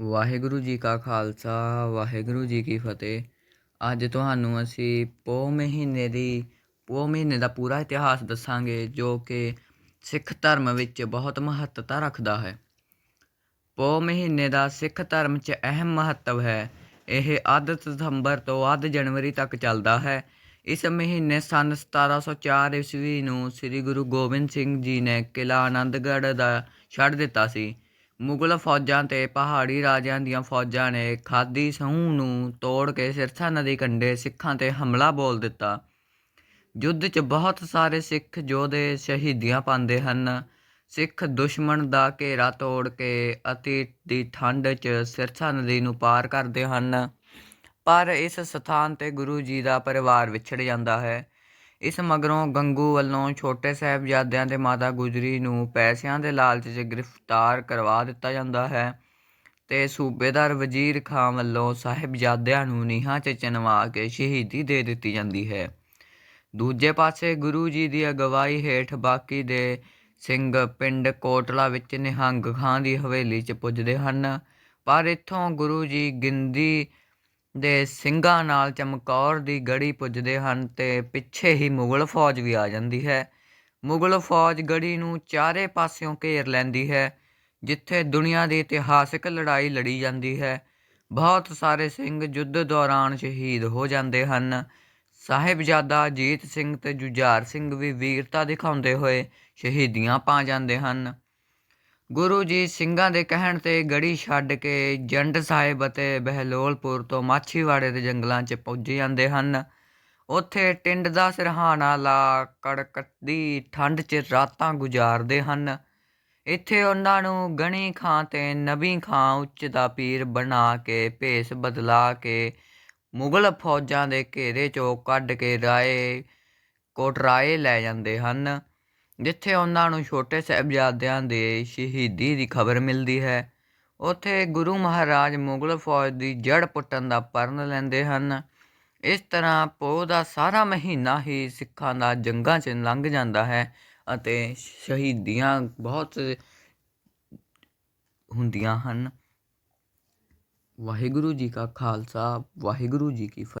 ਵਾਹਿਗੁਰੂ ਜੀ ਕਾ ਖਾਲਸਾ, ਵਾਹਿਗੁਰੂ ਜੀ ਕੀ ਫਤਿਹ। ਅੱਜ ਤੁਹਾਨੂੰ ਅਸੀਂ ਪੋਹ ਮਹੀਨੇ ਦੀ, ਪੋਹ ਮਹੀਨੇ ਦਾ ਪੂਰਾ ਇਤਿਹਾਸ ਦੱਸਾਂਗੇ, ਜੋ ਕਿ ਸਿੱਖ ਧਰਮ ਵਿੱਚ ਬਹੁਤ ਮਹੱਤਤਾ ਰੱਖਦਾ ਹੈ। ਪੋਹ ਮਹੀਨੇ ਦਾ ਸਿੱਖ ਧਰਮ 'ਚ ਅਹਿਮ ਮਹੱਤਵ ਹੈ। ਇਹ ਅੱਧ ਸਤੰਬਰ ਤੋਂ ਅੱਧ ਜਨਵਰੀ ਤੱਕ ਚੱਲਦਾ ਹੈ। ਇਸ ਮਹੀਨੇ ਸਨ 1704 ਈਸਵੀ ਨੂੰ ਸ੍ਰੀ ਗੁਰੂ ਗੋਬਿੰਦ ਸਿੰਘ ਜੀ ਨੇ ਕਿਲ੍ਹਾ ਆਨੰਦਗੜ੍ਹ ਦਾ ਛੱਡ ਦਿੱਤਾ ਸੀ। ਮੁਗਲ ਫੌਜਾਂ ਤੇ ਪਹਾੜੀ ਰਾਜਿਆਂ ਦੀਆਂ ਫੌਜਾਂ ਨੇ ਖਾਦੀ ਸਮੂਹ ਨੂੰ ਤੋੜ ਕੇ ਸਿਰਸਾ ਨਦੀ ਕੰਢੇ ਸਿੱਖਾਂ ਤੇ ਹਮਲਾ ਬੋਲ ਦਿੱਤਾ। ਯੁੱਧ 'ਚ ਬਹੁਤ ਸਾਰੇ ਸਿੱਖ ਯੋਧੇ ਸ਼ਹੀਦੀਆਂ ਪਾਉਂਦੇ ਹਨ। ਸਿੱਖ ਦੁਸ਼ਮਣ ਦਾ ਘੇਰਾ ਤੋੜ ਕੇ ਅਤੀ ਦੀ ਠੰਡ 'ਚ ਸਿਰਸਾ ਨਦੀ ਨੂੰ ਪਾਰ ਕਰਦੇ ਹਨ। ਪਰ ਇਸ ਸਥਾਨ ਤੇ ਗੁਰੂ ਜੀ ਦਾ ਪਰਿਵਾਰ ਵਿਛੜ ਜਾਂਦਾ ਹੈ। ਇਸ ਮਗਰੋਂ ਗੰਗੂ ਵੱਲੋਂ ਛੋਟੇ ਸਾਹਿਬਜ਼ਾਦਿਆਂ ਤੇ ਮਾਤਾ ਗੁਜਰੀ ਨੂੰ ਪੈਸਿਆਂ ਦੇ ਲਾਲਚ 'ਚ ਗ੍ਰਿਫਤਾਰ ਕਰਵਾ ਦਿੱਤਾ ਜਾਂਦਾ ਹੈ ਤੇ ਸੂਬੇਦਾਰ ਵਜ਼ੀਰ ਖਾਂ ਵੱਲੋਂ ਸਾਹਿਬਜ਼ਾਦਿਆਂ ਨੂੰ ਨੀਹਾਂ 'ਚ ਚਨਵਾ ਕੇ ਸ਼ਹੀਦੀ ਦੇ ਦਿੱਤੀ ਜਾਂਦੀ ਹੈ। ਦੂਜੇ ਪਾਸੇ ਗੁਰੂ ਜੀ ਦੀ ਅਗਵਾਈ ਹੇਠ ਬਾਕੀ ਦੇ ਸਿੰਘ ਪਿੰਡ ਕੋਟਲਾ ਵਿੱਚ ਨਿਹੰਗ ਖਾਂ ਦੀ ਹਵੇਲੀ 'ਚ ਪੁੱਜਦੇ ਹਨ। ਪਰ ਇੱਥੋਂ ਗੁਰੂ ਜੀ ਗਿੰਦੀ ਦੇ ਸਿੰਘਾਂ ਨਾਲ ਚਮਕੌਰ ਦੀ ਗੜੀ ਪੁੱਜਦੇ ਹਨ ਤੇ ਪਿੱਛੇ ਹੀ ਮੁਗਲ ਫੌਜ ਵੀ ਆ ਜਾਂਦੀ ਹੈ। ਮੁਗਲ ਫੌਜ ਗੜੀ ਨੂੰ ਚਾਰੇ ਪਾਸਿਓਂ ਘੇਰ ਲੈਂਦੀ ਹੈ, ਜਿੱਥੇ ਦੁਨੀਆ ਦੀ ਇਤਿਹਾਸਿਕ ਲੜਾਈ ਲੜੀ ਜਾਂਦੀ ਹੈ। ਬਹੁਤ ਸਾਰੇ ਸਿੰਘ ਯੁੱਧ ਦੌਰਾਨ ਸ਼ਹੀਦ ਹੋ ਜਾਂਦੇ ਹਨ। ਸਾਹਿਬਜ਼ਾਦਾ ਅਜੀਤ ਸਿੰਘ ਤੇ ਜੁਝਾਰ ਸਿੰਘ ਵੀ ਵੀਰਤਾ ਦਿਖਾਉਂਦੇ ਹੋਏ ਸ਼ਹੀਦੀਆਂ ਪਾ ਜਾਂਦੇ ਹਨ। ਗੁਰੂ ਜੀ ਸਿੰਘਾਂ ਦੇ ਕਹਿਣ ਤੇ ਗੜੀ ਛੱਡ ਕੇ ਜੰਡ ਸਾਹਿਬ ਅਤੇ ਬਹਿਲੋਲਪੁਰ ਤੋਂ ਮਾਛੀਵਾੜੇ ਦੇ ਜੰਗਲਾਂ 'ਚ ਪਹੁੰਚ ਜਾਂਦੇ ਹਨ। ਉੱਥੇ ਟਿੰਡ ਦਾ ਸਿਰਹਾਣਾ ਲਾ ਕੜਕਦੀ ਠੰਡ 'ਚ ਰਾਤਾਂ ਗੁਜ਼ਾਰਦੇ ਹਨ। ਇੱਥੇ ਉਹਨਾਂ ਨੂੰ ਗਣੀ ਖਾਂ ਤੇ ਨਬੀ ਖਾਂ ਉੱਚ ਦਾ ਪੀਰ ਬਣਾ ਕੇ ਭੇਸ ਬਦਲਾ ਕੇ ਮੁਗਲ ਫੌਜਾਂ ਦੇ ਘੇਰੇ 'ਚੋਂ ਕੱਢ ਕੇ ਰਾਏ ਕੋਟਰਾਏ ਲੈ ਜਾਂਦੇ ਹਨ। ਜਿੱਥੇ ਉਹਨਾਂ ਨੂੰ ਛੋਟੇ ਸਾਹਿਬਜ਼ਾਦਿਆਂ ਦੇ ਸ਼ਹੀਦੀ ਦੀ ਖਬਰ ਮਿਲਦੀ ਹੈ, ਉੱਥੇ ਗੁਰੂ ਮਹਾਰਾਜ ਮੁਗਲ ਫੌਜ ਦੀ ਜੜ ਪੁੱਟਣ ਦਾ ਪਰਨ ਲੈਂਦੇ ਹਨ। ਇਸ ਤਰ੍ਹਾਂ ਪੋਹ ਦਾ ਸਾਰਾ ਮਹੀਨਾ ਹੀ ਸਿੱਖਾਂ ਦਾ ਜੰਗਾਂ 'ਚ ਲੰਘ ਜਾਂਦਾ ਹੈ ਅਤੇ ਸ਼ਹੀਦੀਆਂ ਬਹੁਤ ਹੁੰਦੀਆਂ ਹਨ। ਵਾਹਿਗੁਰੂ ਜੀ ਕਾ ਖਾਲਸਾ, ਵਾਹਿਗੁਰੂ ਜੀ ਕੀ ਫਤਿਹ।